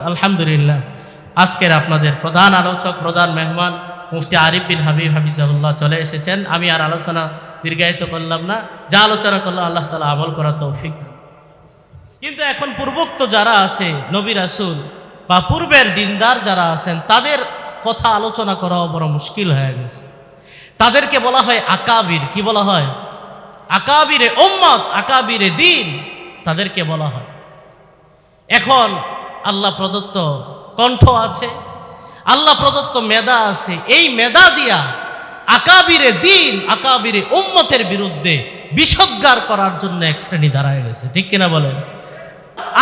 আলহামদুলিল্লাহ। আজকের আপনাদের প্রধান আলোচক, প্রধান মেহমান মুফতি আরিফ বিন হাবিব হাফিজাউল্লাহ চলে এসেছেন। আমি আর আলোচনা দীর্ঘায়িত করলাম না। যা আলোচনা করল আল্লাহ তালা আমল করা তৌফিক। কিন্তু এখন পূর্বোক্ত যারা আছে, নবী রাসুল বা পূর্বের দিনদার যারা আছেন, তাদের কথা আলোচনা করাও বড় মুশকিল হয়ে গেছে। তাদেরকে বলা হয় আকাবির। কি বলা হয়? আকাবিরে ওম্মত আকাবিরে দিন, তাদেরকে বলা হয়। এখন আল্লাহ প্রদত্ত কণ্ঠ আছে, আল্লাহ প্রদত্ত মেধা আছে। এই মেধা দিয়া আকাবিরে দিন, আকাবিরে উম্মতের বিরুদ্ধে বিষদ্গার করার জন্য এক শ্রেণি দাঁড়ায় গেছে। ঠিক কিনা বলেন?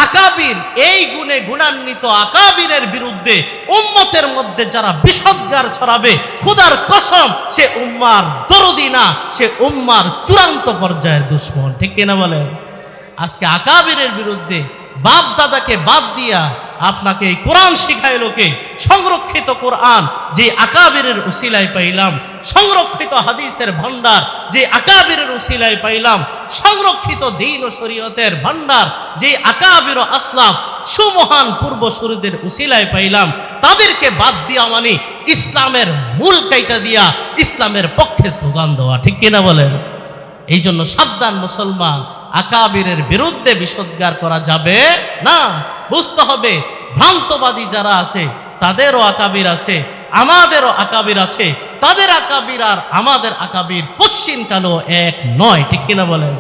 আকাবির এই গুণে গুণান্বিত আকাবিরের বিরুদ্ধে উম্মতের মধ্যে যারা বিষদ্গার ছড়াবে, খুদার কসম, সে উম্মার দরদি না, সে উম্মার চূড়ান্ত পর্যায়ের দুশ্মন। ঠিক কিনা বলেন? আজকে আকাবিরের বিরুদ্ধে বাপ দাদাকে বাদ দিয়া আপনাকে এই কোরআন শিখাইল কে সংরক্ষিত কোরআন, যে আকাবিরের উসিলায় পাইলাম, সংরক্ষিত হাদিসের ভান্ডার যে আকাবিরের উসিলায় পাইলাম, সংরক্ষিত দিন ও শরীয়তের ভান্ডার যে আকাবির আসলাম সুমহান পূর্বসূরীদের উসিলায় পাইলাম, তাদেরকে বাদ দিয়া মানে ইসলামের মূল কাইটা দিয়া ইসলামের পক্ষে স্লোগান দেওয়া, ঠিক কিনা বলেন? এই জন্য সাবধান মুসলমান আকাবিরের বিরুদ্ধে বিষোদ্গার করা যাবে না। বুঝতে হবে, ভ্রান্তবাদী যারা আছে, তাদেরও আকাবির আছে, আমাদেরও আকাবির আছে। তাদের আকাবির আর আমাদের আকাবির কশ্চিন কালো এক নয়, ঠিক কিনা বলেন?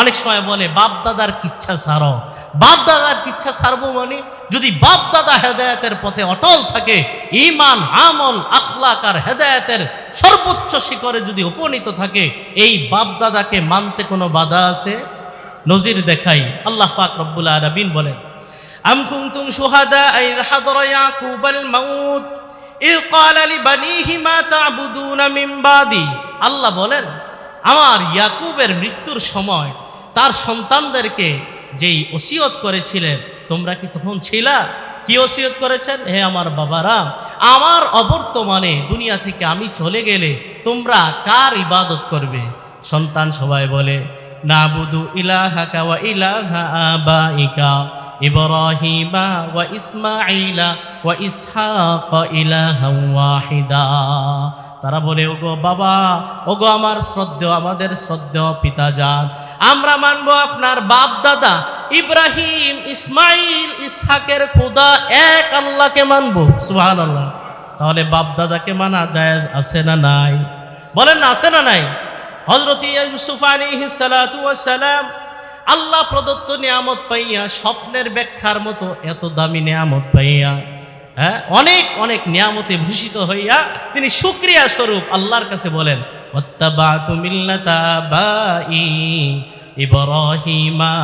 অনেক সময় বলে, বাপ দাদার কিচ্ছা সারো। বাপ দাদার কিচ্ছা সারবো মানে যদি বাপ দাদা হেদায়তের পথে অটল থাকে ইমান আমল, আখলাক আর হেদায়তের সর্বোচ্চ শিখরে যদি উপনীত থাকে, এই বাপ দাদাকে মানতে কোনো বাধা আছে? নজির দেখাই। আল্লাহ পাক রব্বুল আরবিন বলেন, আম কুনতুম শুহাদা ইয হাদরা ইয়াকুবাল মাউত? ইয ক্বালা লিবানিহি মা তা'বুদুনা মিন বাদি। আল্লাহ বলেন, আমার ইয়াকুবের মৃত্যুর সময় তার সন্তানদেরকে যেই ওসিয়ত করেছিলেন, তোমরা কি তখন ছিলা? কি ওসিয়ত করেছেন? হে আমার বাবারা, আমার অবর্তমানে দুনিয়া থেকে আমি চলে গেলে তোমরা কার ইবাদত করবে? সন্তান সবাই বলে নাবুদু ইলাহাকা ওয়া ইলাহা আবাইকা, ইব্রাহিমা ওয়া ইসমাঈলা ওয়া ইসহাক ইলাহা ওয়াহিদা। তারা বলে, ওগো বাবা, ওগো আমার শ্রদ্ধেয়, আমাদের শ্রদ্ধেয় পিতা যান আমরা মানবো আপনার বাপ দাদা ইব্রাহিম ইসমাইল ইসহাকের খুদা এক আল্লাহকে মানবো। সুবহান আল্লাহ তাহলে বাপ দাদাকে মানা জায়েজ আছে না নাই? বলেন না, আছে না নাই? হজরত ইউসুফ আলী সালাম, আল্লাহ প্রদত্ত নিয়ামত পাইয়া, স্বপ্নের ব্যাখ্যার মতো এত দামি নিয়ামত পাইয়া হ্যাঁ অনেক অনেক নিয়ামতে ভূষিত হইয়া তিনি শুক্রিয়া স্বরূপ আল্লাহর কাছে বলেন "ওয়াত্তাবা'তু মিল্লাতা আবাই ইব্রাহিমা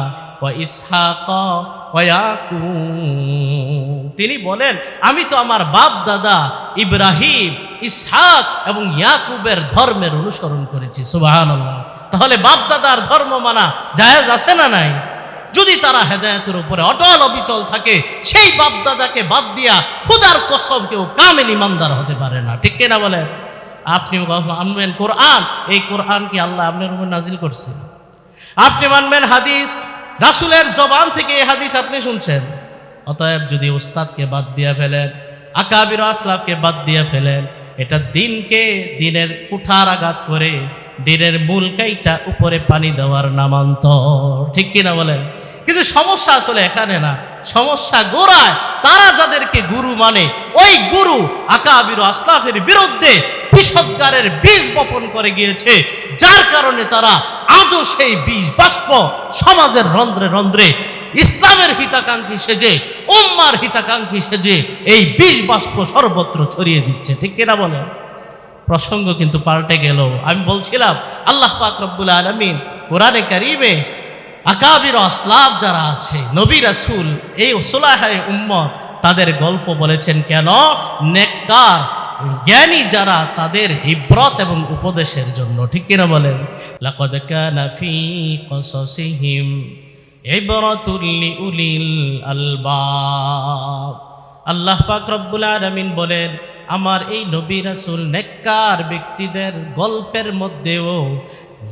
তিনি বলেন, আমি তো আমার বাপ দাদা ইব্রাহিম, ইসহাক এবং ইয়াকুবের ধর্মের অনুসরণ করেছি, সুবহানাল্লাহ। তাহলে বাপ দাদার ধর্ম মানা জায়েজ আছে না নাই? যদি তারা হেদায়তের উপরে অটল অবিচল থাকে, সেই বাপ দাদাকে বাদ দিয়া খুদার কসম কেউ কামেল ইমানদার হতে পারে না। ঠিক কিনা বলেন? আপনি মানবেন কোরআন? এই কোরআন কি আল্লাহ আপনার উপর নাজিল করছে? আপনি মানবেন হাদিস? রাসুলের জবান থেকে এই হাদিস আপনি শুনছেন? অতএব যদি ওস্তাদকে বাদ দিয়ে ফেলেন, আকাবির আসলাফকে বাদ দিয়ে ফেলেন, এটা দিনকে দিনের কুঠার আঘাত করে, দিনের মূল কাইটা উপরে পানি দেওয়ার নামান্তর। ঠিক কিনা বলেন? কিন্তু সমস্যা আসলে এখানে না। সমস্যা গোড়ায় তারা যাদেরকে গুরু মানে ওই গুরু আকাবির আসলাফের বিরুদ্ধে বিষদ্গারের বীজ বপন করে গিয়েছে। যার কারণে তারা আজও সেই বীজ বাষ্প সমাজের রন্ধ্রে রন্ধ্রে, ইসলামের হিতাকাঙ্ক্ষী সেজে, উম্মার হিতাকাঙ্ক্ষী সেজে এই বীজ বাষ্প সর্বত্র ছড়িয়ে দিচ্ছে। ঠিক কিনা বলে প্রসঙ্গ কিন্তু পাল্টে গেল। আমি বলছিলাম, আল্লাহ পাক রব্বুল আলমিন কোরআনে কারিমে আকাবির আসলাফ যারা আছে, নবী রাসুল, এই সোলাহায় উম্মত, তাদের গল্প বলেছেন কেন? নেককার জ্ঞানী যারা তাদের ইব্রত এবং উপদেশের জন্য, ঠিক কিনা বলেন? লাকদ কানা কসসিহিম ইবরাতুল লিউলিল আলবাব। আল্লাহ পাক রব্বুল আলামিন বলেন, আমার এই নবী রাসূল নেককার ব্যক্তিদের গল্পের মধ্যেও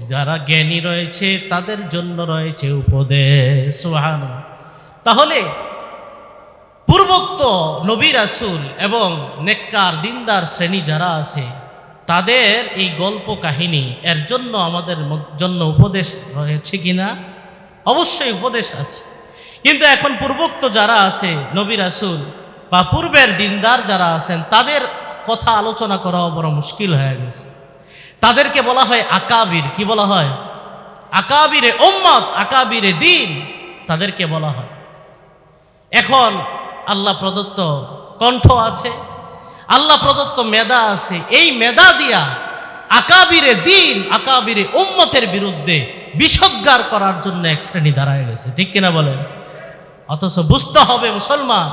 যারা জ্ঞানী রয়েছে, তাদের জন্য রয়েছে উপদেশ। তাহলে পূর্বোক্ত নবী রাসুল এবং নেককার দিনদার শ্রেণি যারা আছে, তাদের এই গল্প কাহিনী এর জন্য আমাদের জন্য উপদেশ রয়েছে কিনা? অবশ্যই উপদেশ আছে। কিন্তু এখন পূর্বোক্ত যারা আছে, নবী রাসুল বা পূর্বের দিনদার যারা আছেন, তাদের কথা আলোচনা করাও বড় মুশকিল হয়ে গেছে। তাদেরকে বলা হয় আকাবির। কি বলা হয়? আকাবিরে ওম্মত আকাবিরে দিন তাদেরকে বলা হয়। এখন আল্লাহ প্রদত্ত কণ্ঠ আছে, আল্লাহ প্রদত্ত মেধা আছে। এই মেধা দিয়া আকাবিরে দিন, আকাবিরে উম্মতের বিরুদ্ধে বিষোদ্গার করার জন্য এক শ্রেণি দাঁড়ায় গেছে। ঠিক কিনা বলেন? অথচ বুঝতে হবে মুসলমান,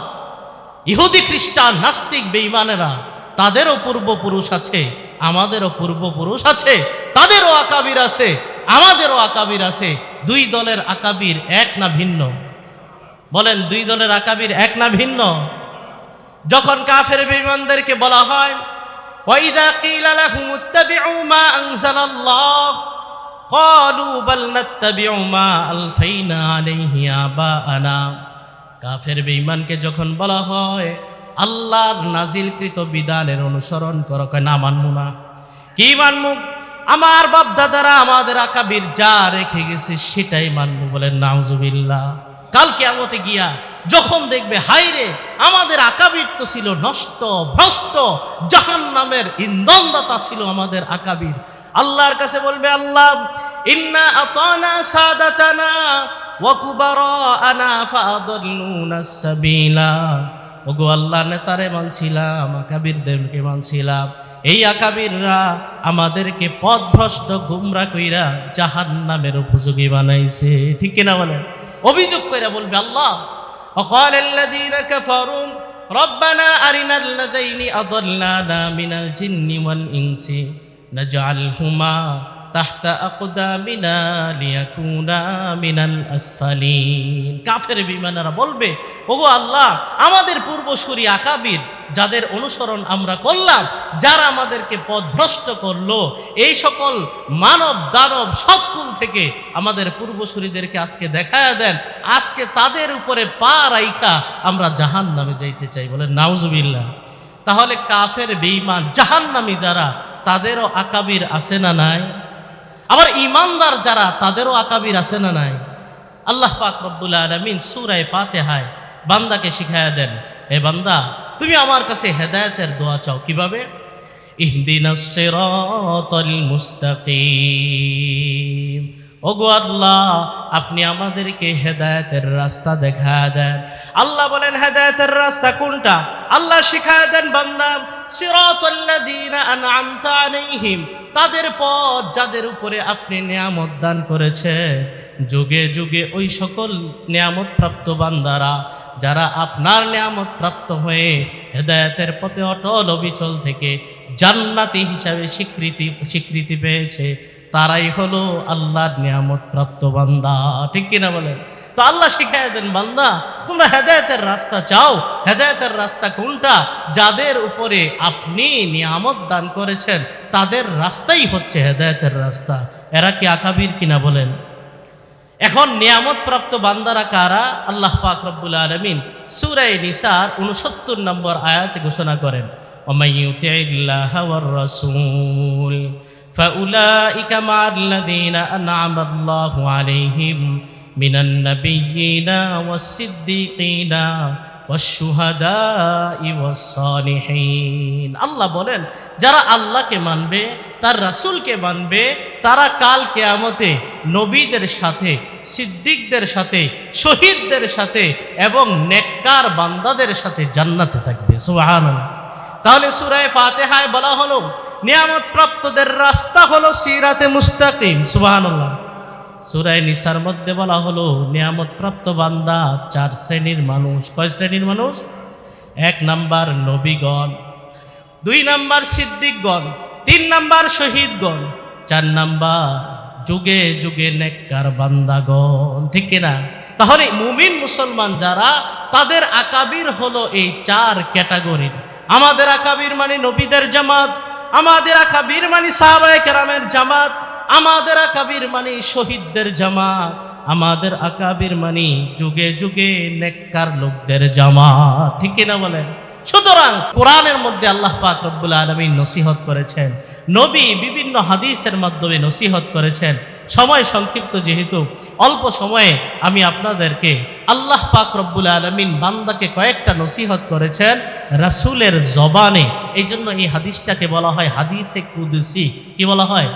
ইহুদি খ্রিস্টান, নাস্তিক, বেঈমানেরা, তাদেরও পূর্বপুরুষ আছে, আমাদেরও পূর্বপুরুষ আছে, তাদেরও আকাবির আছে, আমাদেরও আকাবির আছে। দুই দলের আকাবির এক না ভিন্ন। বলেন দুই দলের আকাবির এক না ভিন্ন যখন কাফের বেঈমানদেরকে বলা হয় وَإِذَا قِيلَ لَهُمُ اتَّبِعُوا مَا أَنزَلَ اللَّهُ قَالُوا بَلْ نَتَّبِعُ مَا أَلْفَيْنَا عَلَيْهِ آبَاءَنَا কাফের বেঈমানকে যখন বলা হয় আল্লাহর নাজিলকৃত বিধানের অনুসরণ করো কয় না মানমু না কি মানমু আমার বাপ দাদারা আমাদের আকাবির যা রেখে গেছে সেটাই মানবো বলেন নাউজুবিল্লাহ কাল কেমতে গিয়া যখন দেখবে হাইরে আমাদের আকাবির তো ছিল নষ্ট, ভ্রষ্ট জাহান নামের ইন্ধনদাতা ছিল আমাদের আকাবির। আল্লাহর কাছে বলবে, আল্লাহ, ইন্না আতানা সাদাতানা ওয়া কুবারাআনা ফাআদাল্লুনা সাবিলা। ওগো আল্লাহ, নেতারে মানছিলাম, আকাবিরদেরকে মানছিলাম। এই আকাবিররা আমাদেরকে পথভ্রষ্ট, গুমরা কইরা জাহান নামের উপযোগী বানাইছে। ঠিক কিনা বলেন? অভিযোগ কইরা বলবে আল্লাহ وقال الذين كفروا ربنا أرنا الذين أضلانا من الجن والإنس نجعلهما তাহতা আকদামিনা লিয়াকুনা মিনাল আসফালিন। কাফের বিমানারা বলবে, ওগো আল্লাহ, আমাদের পূর্বসূরি আকাবির, যাদের অনুসরণ আমরা করলাম, যারা আমাদেরকে পথভ্রষ্ট করল, এই সকল মানব দানব সকল থেকে আমাদের পূর্বসূরিদেরকে আজকে দেখায় দেন, আজকে তাদের উপরে পা রাইখা আমরা জাহান নামে যাইতে চাই। বলে নাউজুবিল্লা তাহলে কাফের বেইমান জাহান নামি যারা, তাদেরও আকাবির আসে না নাই? আবার ইমানদার যারা, তাদেরও আকাবির আছে না নাই? আল্লাহ পাক রব্বুল আলমিন সুরায় ফাতেহায় বান্দাকে শিখাইয়া দেন হে বান্দা, তুমি আমার কাছে হেদায়তের দোয়া চাও কীভাবে? ইহদিন মুস্তাকিম। ওগো আল্লাহ, আপনি আমাদেরকে হেদায়েতের রাস্তা দেখা দেন। আল্লাহ বলেন, হেদায়তের রাস্তা কোনটা? আল্লাহ শিখায় দেন, বান্দা, সিরাতাল্লাযীনা আন'আমতা আলাইহিম, তাদের পথ যাদের উপরে আপনি নিয়ামত দান করেছে যুগে যুগে ওই সকল নিয়ামত প্রাপ্ত বান্দারা, যারা আপনার নিয়ামত প্রাপ্ত হয়ে হেদায়েতের পথে অটল অবিচল থেকে জান্নাতি হিসাবে স্বীকৃতি স্বীকৃতি পেয়েছে তারাই হলো আল্লাহর নিয়ামত প্রাপ্ত বান্দা। ঠিক কিনা বলেন? তো আল্লাহ শিখাই দেন, বান্দা, তোমরা হেদায়তের রাস্তা চাও। হেদায়তের রাস্তা কোনটা? যাদের উপরে আপনি নিয়ামত দান করেছেন, তাদের রাস্তাই হচ্ছে হেদায়তের রাস্তা। এরা কি আকাবির কিনা বলেন? এখন নিয়ামত প্রাপ্ত বান্দারা কারা? আল্লাহ পাক রব্বুল আলমিন সুরাই নিসার উনসত্তর নম্বর আয়াতে ঘোষণা করেন রসুল। فأولئك مع الذين أنعم الله عليهم من النبيين والصديقين والشهداء والصالحين আল্লাহ বলেন যারা আল্লাহকে মানবে তার রাসূলকে মানবে তারা কাল কেয়ামতে নবীদের সাথে সিদ্দিকদের সাথে শহীদদের সাথে এবং নেককার বান্দাদের সাথে জান্নাতে থাকবে সুবহানাল্লাহ তাহলে সুরায় ফাতেহায় বলা হলো নিয়ামত প্রাপ্তদের রাস্তা হলো সিরাতে মুস্তাকিম, সুবহানাল্লাহ। সুরায় নিসার মধ্যে বলা হলো নিয়ামত প্রাপ্ত বান্দা চার শ্রেণির মানুষ। কয় শ্রেণির মানুষ? এক নাম্বার নবীগণ, দুই নাম্বার সিদ্দিকগণ, তিন নাম্বার শহীদগণ, চার নাম্বার যুগে যুগে নেককার বান্দাগণ। ঠিক কিনা তাহলে মুমিন মুসলমান যারা, তাদের আকাবির হলো এই চার ক্যাটাগরির। আমাদের আকাবির মানে নবীদের জামাত আমাদের আকাবির মানি সাহাবায় কেরামের জামাত, আমাদের আঁকা বীরমানি শহীদদের জামাত, আমাদের আকাবির মানি যুগে যুগে নেককার লোকদের জামা ঠিক কিনা বলেন? সুতরাং কোরআনের মধ্যে আল্লাহ পাক রব্বুল আলমী নসিহত করেছেন নবী বিভিন্ন হাদিসের মাধ্যমে নসিহত করেছেন। সময় সংক্ষিপ্ত যেহেতু, অল্প সময়ে আমি আপনাদেরকে আল্লাহ পাক রব্বুল আলমিন বান্দাকে কয়েকটা নসিহত করেছেন রাসুলের জবানে। এই জন্য এই হাদিসটাকে বলা হয় হাদিসে কুদসি। কি বলা হয়?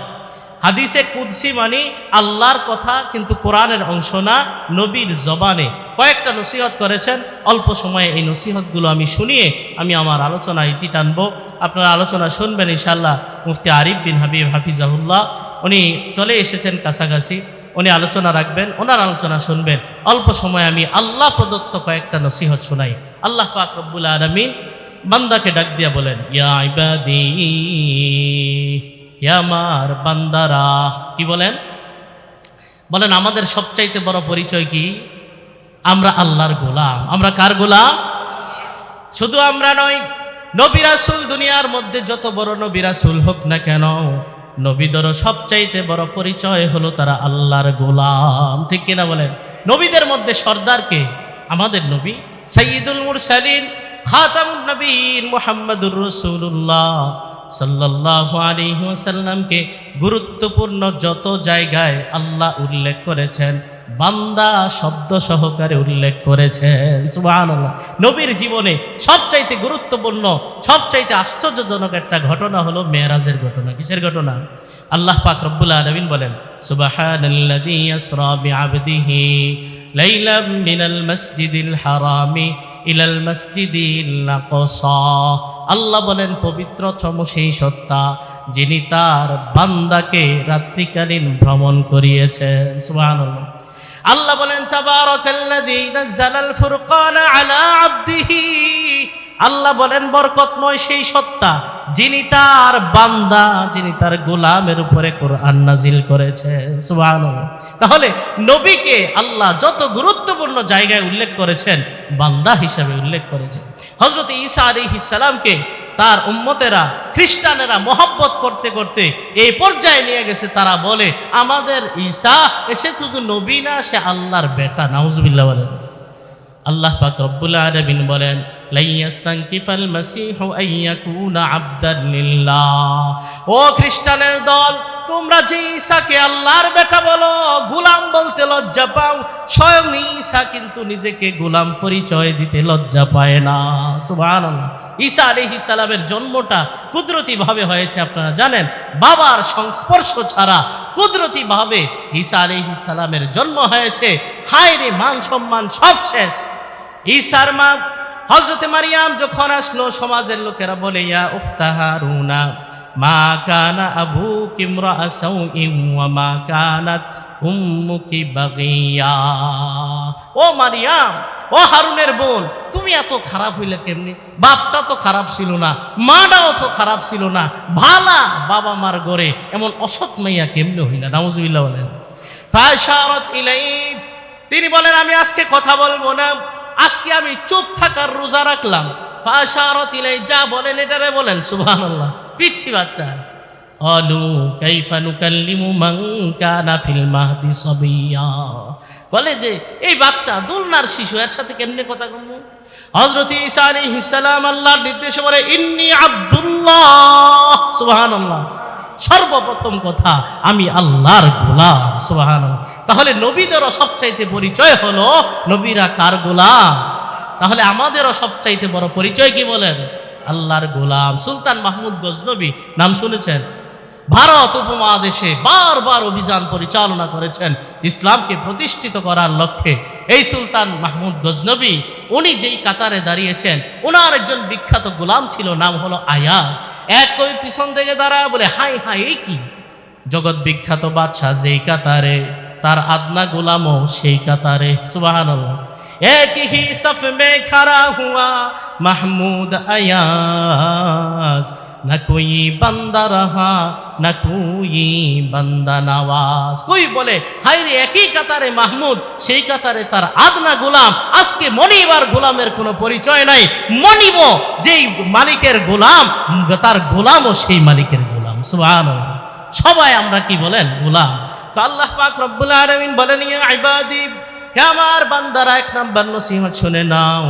হাদিসে কুদসি মানে আল্লাহর কথা কিন্তু কোরআনের অংশ না, নবীর জবানে। কয়েকটা নসিহত করেছেন, অল্প সময়ে এই নসিহতগুলো আমি শুনিয়ে আমি আমার আলোচনা ইতি টানব। আপনারা আলোচনা শুনবেন ইনশাল্লাহ মুফতি আরিফ বিন হাবিব হাফিজাহুল্লাহ, উনি চলে এসেছেন কাছাকাছি, উনি আলোচনা রাখবেন, ওনার আলোচনা শুনবেন। অল্প সময় আমি আল্লাহ প্রদত্ত কয়েকটা নসিহত শোনাই। আল্লাহ পাক রব্বুল আলমিন বান্দাকে ডাক দিয়া বলেন, ইয়া ইবাদি। আমার বান্দারা, কি বলেন? বলেন, আমাদের সবচাইতে বড় পরিচয় কি? আমরা আল্লাহর গোলাম। আমরা কার গোলাম? শুধু আমরা নই নবিরাসুল দুনিয়ার মধ্যে যত বড় নবিরাসুল হোক না কেন, নবীদেরও সবচাইতে বড় পরিচয় হলো তারা আল্লাহর গোলাম। ঠিক কিনা বলেন? নবীদের মধ্যে সর্দারকে আমাদের নবী সঈদুল মুরসালিন, খাতামুন নবীন মোহাম্মদুর রসুল্লাহ সাল্লাল্লাহু আলাইহি ওয়াসাল্লামকে গুরুত্বপূর্ণ যত জায়গায় আল্লাহ উল্লেখ করেছেন, বান্দা শব্দ সহকারে উল্লেখ করেছেন। সুবহানাল্লাহ। নবীর জীবনে সবচাইতে গুরুত্বপূর্ণ, সবচাইতে আশ্চর্যজনক একটা ঘটনা হলো মেয়েরাজের ঘটনা। কিসের ঘটনা? আল্লাহ পাক রব্বুল আলামিন বলেন লাইলাম মিনাল মাসজিদিল হারামি ইলাল মাসজিদিল আল্লাহ বলেন, পবিত্র পবিত্রতম সেই সত্তা যিনি তার বান্দাকে রাত্রিকালীন ভ্রমণ করিয়েছেন। সুবাহ আল্লাহ বলেন, তাবারাকাল্লাযী নাযালাল ফুরকানা আলা আবদিহি। আল্লাহ বলেন বরকতময় সেই সত্তা যিনি তার বান্দা, যিনি তার গোলামের উপরে কোরআন নাজিল করেছে। তাহলে নবীকে আল্লাহ যত গুরুত্বপূর্ণ জায়গায় উল্লেখ করেছেন, বান্দা হিসাবে উল্লেখ করেছেন। হজরত ঈসা আলাইহিস সালামকে তার উম্মতেরা, খ্রিস্টানেরা মহব্বত করতে করতে এই পর্যায়ে নিয়ে গেছে। তারা বলে, আমাদের ঈসা এসে শুধু নবী না, সে আল্লাহর বেটা, নাউজুবিল্লাহ বলেন। আল্লাহ পাক রব্বুল আলামিন বলেন লাইয়াস্তানকিফাল মাসীহু আইয়াকুনা আবদান লিল্লাহ ও খ্রিস্টানের দল, তোমরা যে ঈসাকে আল্লাহর বেটা বলো, গোলাম বলতে লজ্জা পাও, স্বয়ং ঈসা কিন্তু নিজেকে গোলাম পরিচয় দিতে লজ্জা পায় না। সুবহানাল্লাহ। ঈসা আলাইহিস জন্মটা কুদরতিভাবে হয়েছে, আপনারা জানেন। বাবার সংস্পর্শ ছাড়া কুদরতিভাবে ঈসা আলাইহিস জন্ম হয়েছে। হায় রে মান সম্মান সব শেষ। ঈসার মা হজরতে মারিয়াম যখন আসলো, সমাজের লোকেরা বলে, ইয়া উফতাহারুনা মা কানা আবু কিমরা আসাউ মা কানাত উম্মুকি বাগিয়া। ও মারিয়াম, ও হারুনের বোন, তুমি এত খারাপ হইলে কেমনি? বাপটা তো খারাপ ছিল না, মাটাও তো খারাপ ছিল না, ভালা বাবা মার গড়ে এমন অসৎ মাইয়া কেমনি হইলা? নাউজুবিল্লাহ বলেন। তিনি বলেন, আমি আজকে কথা বলব না আজকে আমি চুপ থাকার রোজা রাখলাম। যা বলেন এটারে বলেন, সুবহানাল্লাহ। পিচ্ছি বাচ্চা। অলু বলে যে, এই বাচ্চা দুলনার শিশু, এর সাথে কেমনে কথা কমু? হযরত ঈসা আলাইহিস সালাম আল্লাহর নির্দেশে বলে, ইন্নী আব্দুল্লাহ। সুবহানাল্লাহ। সর্বপ্রথম কথা, আমি আল্লাহর গোলাম সুবাহান তাহলে নবীদেরও সবচাইতে পরিচয় হলো নবীরা কার গোলাম? তাহলে আমাদেরও সবচাইতে বড় পরিচয় কি বলেন? আল্লাহর গোলাম। সুলতান মাহমুদ গজনবী, নাম শুনেছেন? ভারত উপমহাদেশে বারবার অভিযান পরিচালনা করেছেন, ইসলামকে প্রতিষ্ঠিত করার লক্ষ্যে। এই সুলতান মাহমুদ গজনবী, উনি যেই কাতারে দাঁড়িয়েছেন ওনার একজন বিখ্যাত গোলাম ছিল, নাম হলো আয়াজ। এক কবি পিছন থেকে দাঁড়া বলে, হাই হাই কি? জগৎ বিখ্যাত বাদশাহ যেই কাতারে, তার আদনা গোলামও সেই কাতারে। সুবাহান এক হি সফ মে খারা হুয়া মাহমুদ আয়াস न कोई बंदा रहा न कोई बंदा नवाज কই বলে হাই রে একই কাতারে মাহমুদ সেই কাতারে তার আদনা গোলাম আজকে মনিবার গোলামের কোনো পরিচয় নাই মনিব যেই মালিকের গোলাম তার গোলামও সেই মালিকের গোলাম সুবহানাল্লাহ সবাই আমরা কি বলেন গোলাম তো আল্লাহ পাক রব্বুল আলামিন বলেন ইয়া ইবাদি হে আমার বান্দারা এক নাম্বার নসিহত শুনে নাও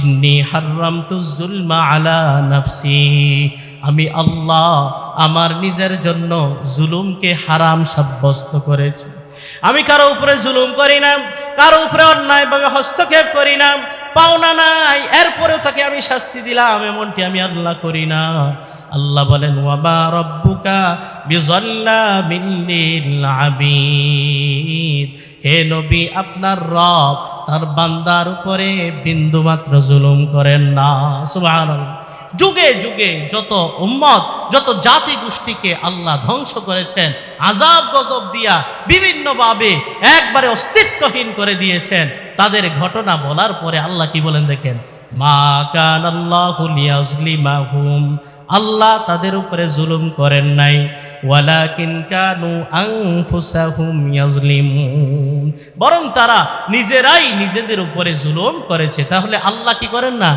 ইন্নি হাররামতু যুলমা আলা নাফসি আমি আল্লাহ আমার নিজের জন্য জুলুমকে হারাম সাব্যস্ত করেছি। আমি কারও উপরে জুলুম করি না, কারও উপরে অন্যায়ভাবে হস্তক্ষেপ করি না, পাওনা নাই, এরপরেও তাকে আমি শাস্তি দিলাম, এমনটি আমি আল্লাহ করি না। আল্লাহ বলেন ওয়াবা রব্বুকা আবিদ। হে নবী, আপনার রব তার বান্দার উপরে বিন্দুমাত্র জুলুম করেন না, সুবহানাল্লাহ। যুগে যুগে যত উম্মত, যত জাতি গোষ্ঠীকে আল্লাহ ধ্বংস করেছেন আজাব গজব দিয়া বিভিন্নভাবে একবারে অস্তিত্বহীন করে দিয়েছেন। তাদের ঘটনা বলার পরে আল্লাহ কি বলেন দেখেন? মা কান আল্লাহ লিয়াজলিমাহুম আল্লাহ তাদের উপরে জুলুম করেন নাই। ওয়ালাকিন কানু আনফুসাহুম ইয়াজলিমুন বরং তারা নিজেরাই নিজেদের উপরে জুলুম করেছে। তাহলে আল্লাহ কি করেন না?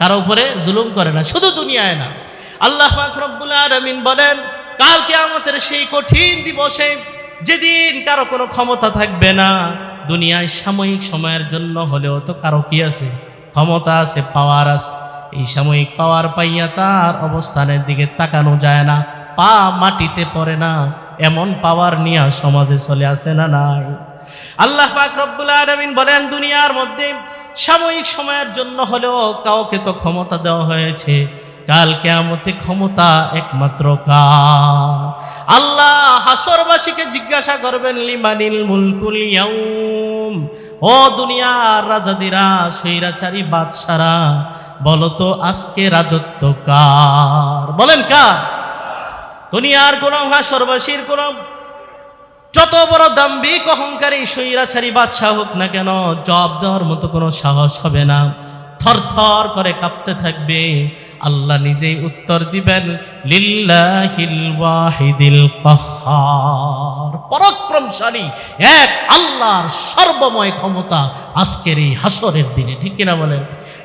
কারও উপরে জুলুম করে না, শুধু দুনিয়ায় না। আল্লাহ পাক রব্বুল বলেন কালকে আমাদের সেই কঠিন দিবসে যেদিন কারও কোনো ক্ষমতা থাকবে না, দুনিয়ায় সাময়িক সময়ের জন্য হলেও তো কারও কি আছে? ক্ষমতা আছে পাওয়ার আছে। এই সাময়িক পাওয়ার পাইয়া তার অবস্থানের দিকে তাকানো যায় না, পা মাটিতে পড়ে না, এমন পাওয়ার নিয়ে সমাজে চলে আসে না নাই। আল্লাহ পাক আলামিন বলেন, দুনিয়ার মধ্যে সাময়িক সময়ের জন্য হলেও কাউকে তো ক্ষমতা দেওয়া হয়েছে। কাল কেয়ামতে ক্ষমতা একমাত্র কার আল্লাহ হাসরবাসীকে জিজ্ঞাসা করবেন, লিমানিল মুলকুল ও দুনিয়ার রাজাদিরা সৈরাচারী বাদশারা, বলো তো আজকে রাজত্ব কার? বলেন কার? দুনিয়ার কোন হাসরবাসীর কোন যত বড় দাম্বিক অহংকারী সৈরাচারী বাদশাহ হোক না কেন জব দেওয়ার মতো কোনো সাহস হবে না। থরথর করে কাঁপতে থাকবে। আল্লাহ নিজেই উত্তর দিবেন পরাক্রমশালী এক আল্লাহর সর্বময় ক্ষমতা আজকের এই হাসরের দিনে, ঠিক কিনা বলেন?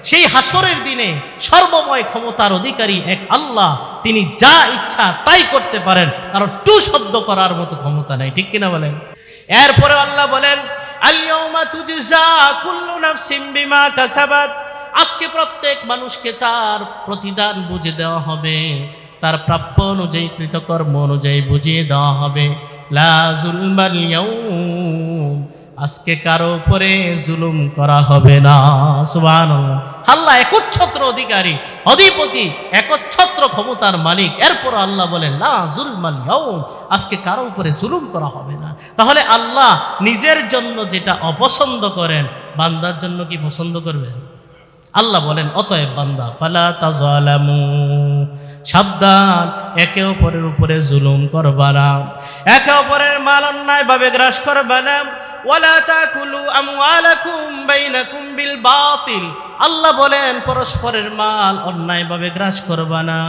সেই হাসরের দিনে সর্বময় ক্ষমতার অধিকারী এক আল্লাহ, তিনি যা ইচ্ছা তাই করতে পারেন কারণ টু শব্দ করার মতো ক্ষমতা নাই, ঠিক কিনা বলেন? এরপরে আল্লাহ বলেন আজকে প্রত্যেক মানুষকে তার প্রতিদান বুঝে দেওয়া হবে, তার প্রাপ্য অনুযায়ী কৃতকর্ম অনুযায়ী বুঝিয়ে দেওয়া হবে। লা জুলমাল ইয়াউম। আজকে কারও উপরে জুলুম করা হবে না সুবান আল্লাহ একচ্ছত্র অধিকারী, অধিপতি, একচ্ছত্র ক্ষমতার মালিক। এরপর আল্লাহ বলেন না ইয়াউম আজকে কারও উপরে জুলুম করা হবে না। তাহলে আল্লাহ নিজের জন্য যেটা অপছন্দ করেন, বান্দার জন্য কি পছন্দ করবেন? আল্লাহ বলেন, অতএব বান্দা, ফালা তাজালামু সাবধান, একে অপরের উপরে জুলুম করবা না। একে অপরের মাল অন্যায়ভাবে গ্রাস করবা না। ওয়ালা তাকুলু আমওয়ালাকুম বাইনাকুম বিল বাতিল। আল্লাহ বলেন পরস্পরের মাল অন্যায়ভাবে গ্রাস করবা না।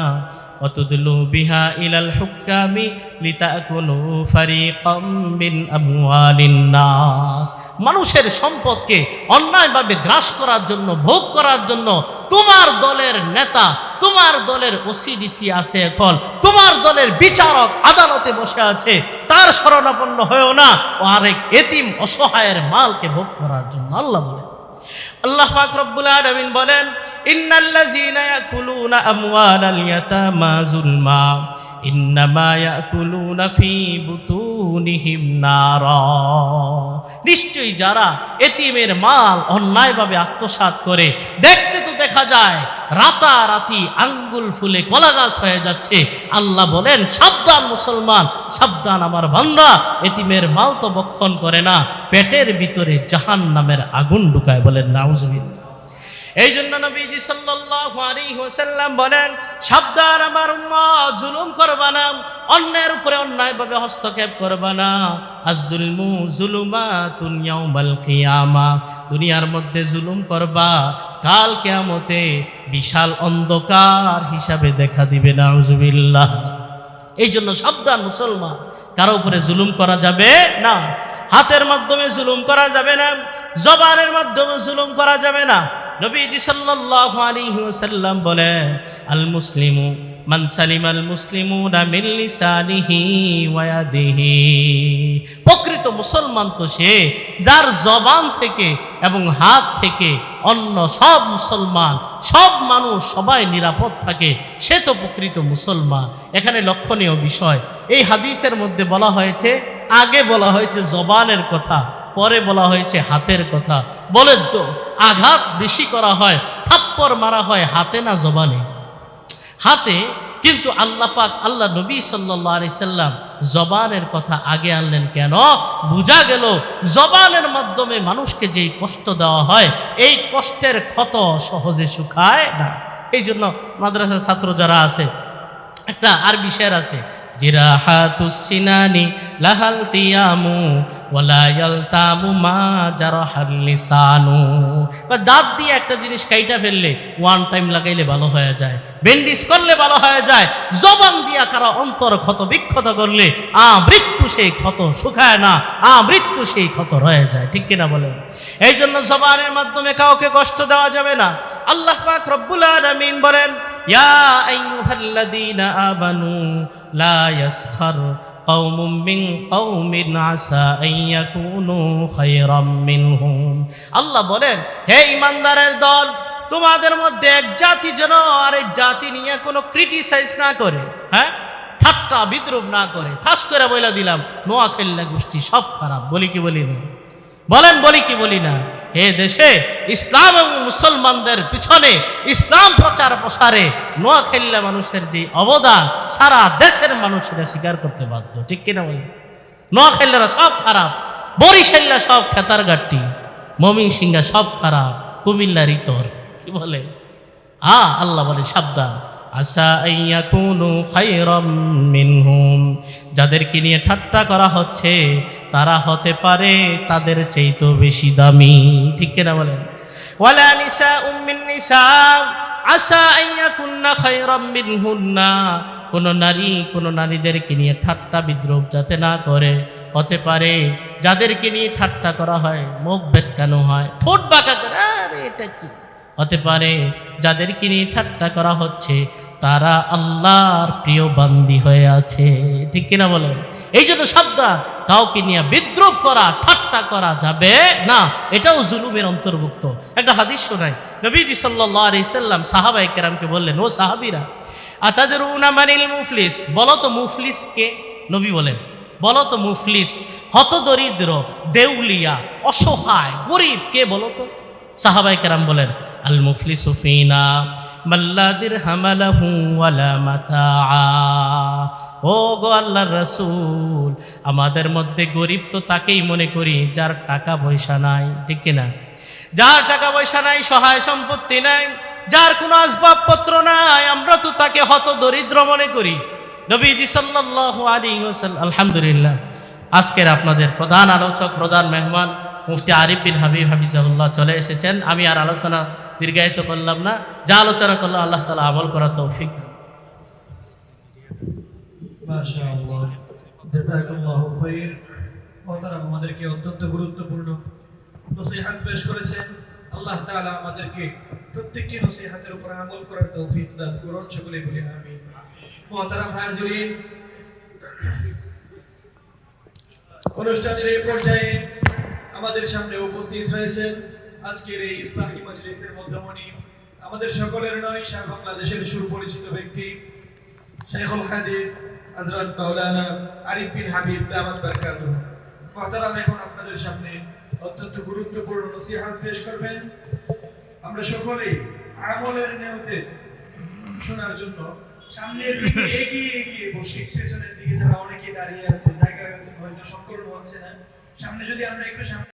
অতুদলু বিহা ইলাল হুক্কামি লিতাকুনু ফারিকাম মিন আমওয়ালিন নাস। মানুষের সম্পদকে অন্যায়ভাবে গ্রাস করার জন্য, ভোগ করার জন্য তোমার দলের নেতা, তোমার দলের ওসিডিসি আছে এখন, তোমার দলের বিচারক আদালতে বসে আছে, তার শরণাপন্ন হয়েও না। ও আরেক এতিম অসহায়ের মালকে ভোগ করার জন্য, আল্লাহ বলে আল্লাহ পাক রব্বুল আলামিন বলেন, ইন্নাল্লাযীনা ইয়াকুলুনা আমওয়ালাল ইয়াতামা যুলমা, ইন্নামা ইয়াকুলুনা ফি বুতুনিহিম নারা। নিশ্চয়ই যারা এতিমের মাল অন্যায়ভাবে আত্মসাৎ করে, দেখতে তো দেখা যায় রাতারাতি আঙ্গুল ফুলে কলা গাছ হয়ে যাচ্ছে। আল্লাহ বলেন, সাবধান মুসলমান, সাবধান আমার বান্দা। এতিমের মাল তো বক্ষণ করে না, পেটের ভিতরে জাহান নামের আগুন ঢুকায় বলেন, নাউজুবিল্লাহ। এই জন্য নবীজি সাল্লাল্লাহু আলাইহি ওয়াসাল্লাম বলেন, সাবধান আমার উম্মত, জুলুম করবা না, অন্যের উপরে অন্যায়ভাবে হস্তক্ষেপ করবা না। আজ-জুলমু কিয়ামা, দুনিয়ার মধ্যে জুলুম করবা, কাল কিয়ামতে বিশাল অন্ধকার হিসাবে দেখা দিবে, নাউজুবিল্লাহ। এই জন্য সাবধান মুসলমান, কারও উপরে জুলুম করা যাবে না। হাতের মাধ্যমে জুলুম করা যাবে না, জবানের মাধ্যমে জুলুম করা যাবে না। নবীজি সাল্লাল্লাহু আলাইহি ওয়াসাল্লাম বলেন, আল মুসলিমু মান সালিমাল মুসলিমুনা মিন লিসানিহি ওয়া ইয়াদিহি। প্রকৃত মুসলমান তো সে, যার জবান থেকে এবং হাত থেকে অন্য সব মুসলমান, সব মানুষ সবাই নিরাপদ থাকে, সে তো প্রকৃত মুসলমান। এখানে লক্ষণীয় বিষয়, এই হাদিসের মধ্যে বলা হয়েছে, আগে বলা হয়েছে জবানের কথা পরে বলা হয়েছে হাতের কথা। বলেন তো, আঘাত বেশি করা হয়, থাপ্পড় মারা হয় হাতে না জবানে? হাতে, কিন্তু আল্লাহ পাক, আল্লাহ নবী সাল্লাহ আলি সাল্লাম জবানের কথা আগে আনলেন কেন? বোঝা গেল, জবানের মাধ্যমে মানুষকে যেই কষ্ট দেওয়া হয়, এই কষ্টের ক্ষত সহজে শুকায় না। এই জন্য মাদ্রাসার ছাত্র যারা আছে, একটা আরবি শের আছে, জিরাহাতুস সিনানি লাহাল তিয়ামু দাঁত দিয়ে একটা জিনিস কাইটা ফেললে ওয়ান টাইম লাগাইলে ভালো হয়ে যায় বেন্ডিস করলে ভালো হয়ে যায়, জবান দিয়া কারা অন্তর ক্ষত বিক্ষত করলে, আ মৃত্যু সেই ক্ষত শুকায় না, আ মৃত্যু সেই ক্ষত রয়ে যায়, ঠিক কিনা বলেন? এই জন্য জবানের মাধ্যমে কাউকে কষ্ট দেওয়া যাবে না। আল্লাহ পাক রব্বুল আলামিন বলেন, ইয়া আইয়ুহাল্লাযীনা আমানু লা ইয়াসখার قوم من قوم عسى أن يكونوا خيرا منهم আল্লাহ বলেন হে ইমানদারের দল তোমাদের মধ্যে এক জাতি যেন আরেক জাতি নিয়ে কোনো ক্রিটিসাইজ না করে হ্যাঁ ঠাট্টা বিদ্রুপ না করে ঠাস করে বলে দিলাম নোয়া খেললা গোষ্ঠী সব খারাপ বলি কি বলি না বলেন, বলি কি বলি না? হে দেশে ইসলাম এবং মুসলমানদের পিছনে ইসলাম প্রচার প্রসারে নোয়াখাইল্লা মানুষের যে অবদান, সারা দেশের মানুষেরা স্বীকার করতে বাধ্য। ঠিক কিনা বলি নোয়াখাইল্লারা সব খারাপ বরিশাল্লা সব খেতার গাট্টি মমিন সিংহা সব খারাপ কুমিল্লার ইতর কি বলে? আ, আল্লাহ বলে সাবধান। আসা আইয়া কোনো খাইরম মিনহুম। যাদেরকে নিয়ে ঠাট্টা করা হচ্ছে, তারা হতে পারে তাদের চাইতেও বেশি দামি। ঠিক কিনা বলেন? ওয়ালা নিসা উম্মিন নিসা আসা আইয়া কুন্না খাইরম মিনহুন্না। কোন নারী, কোন নারীদেরকে নিয়ে ঠাট্টা বিদ্রোহ যাতে না করে, হতে পারে যাদেরকে নিয়ে ঠাট্টা করা হয়, মুখ বেটকানো হয়? ঠোঁট বাঁকা করে, আরে এটা কি? হতে পারে, যাদেরকে নিয়ে ঠাট্টা করা হচ্ছে, তারা আল্লাহর প্রিয় বান্দি হয়ে আছে। ঠিক কিনা বলেন? এই জন্য সাবধান, কাউকে নিয়ে বিদ্রুপ করা, ঠাট্টা করা যাবে না। এটাও জুলুমের অন্তর্ভুক্ত। একটা হাদিস শোনায় নবীজি সাল্লাম সাহাবাই কেরামকে বললেন, ও সাহাবিরা আর তাদের উনামানিল মুফলিস? বলো তো মুফলিসকে নবী বলেন, বলো তো মুফলিস হত দরিদ্র দেউলিয়া, অসহায়, গরিব, কে বলো তো? সাহাবাই কেরাম বলেন আল মুফলি সুফিনা আমাদের মধ্যে গরিব তো তাকেই মনে করি যার টাকা পয়সা নাই ঠিক কিনা? যার টাকা পয়সা নাই, সহায় সম্পত্তি নাই, যার কোনো আসবাবপত্র নাই, আমরা তো তাকে হত দরিদ্র মনে করি নবীজি সাল্লাল্লাহু আলাইহি আলহামদুলিল্লাহ। আজকের আপনাদের প্রধান আলোচক, প্রধান মেহমান মুফতি আরিফ বিন হাবিব হাফিজাহুল্লাহ চলে এসেছেন। আমি আর আলোচনা দীর্ঘায়িত করলাম না। যা আলোচনা করল আল্লাহ তালা আমল করার তৌফিক আমাদেরকে অত্যন্ত গুরুত্বপূর্ণ নসিহত পেশ করেছেন। আল্লাহ তাআলা আমাদেরকে প্রত্যেকটি নসিহতের উপর আমল করার তৌফিক দান করুন। সকলে বলি আমিন। মহতারাম হাজিরিন অনুষ্ঠানের এই পর্যায়ে আমাদের সামনে উপস্থিত হয়েছেন আজকের এই ইসলামী মজলিসের মধ্যমণি, আমাদের সকলের নয়, সারা বাংলাদেশের সুপরিচিত ব্যক্তি শেখুল হাদিস, হযরত মাওলানা আরিফ বিন হাবিব, দামাত বারকাতুহু মুহতারাম, এখন আপনাদের সামনে অত্যন্ত গুরুত্বপূর্ণ নসিহত পেশ করবেন। আমরা সকলেই আমলের নিয়তে শোনার জন্য সামনের দিকে এগিয়ে এগিয়ে বসে। পেছনের দিকে যারা অনেকে দাঁড়িয়ে আছে জায়গা হয়তো সংকলন হচ্ছে না। সামনে যদি আমরা একটু সামনে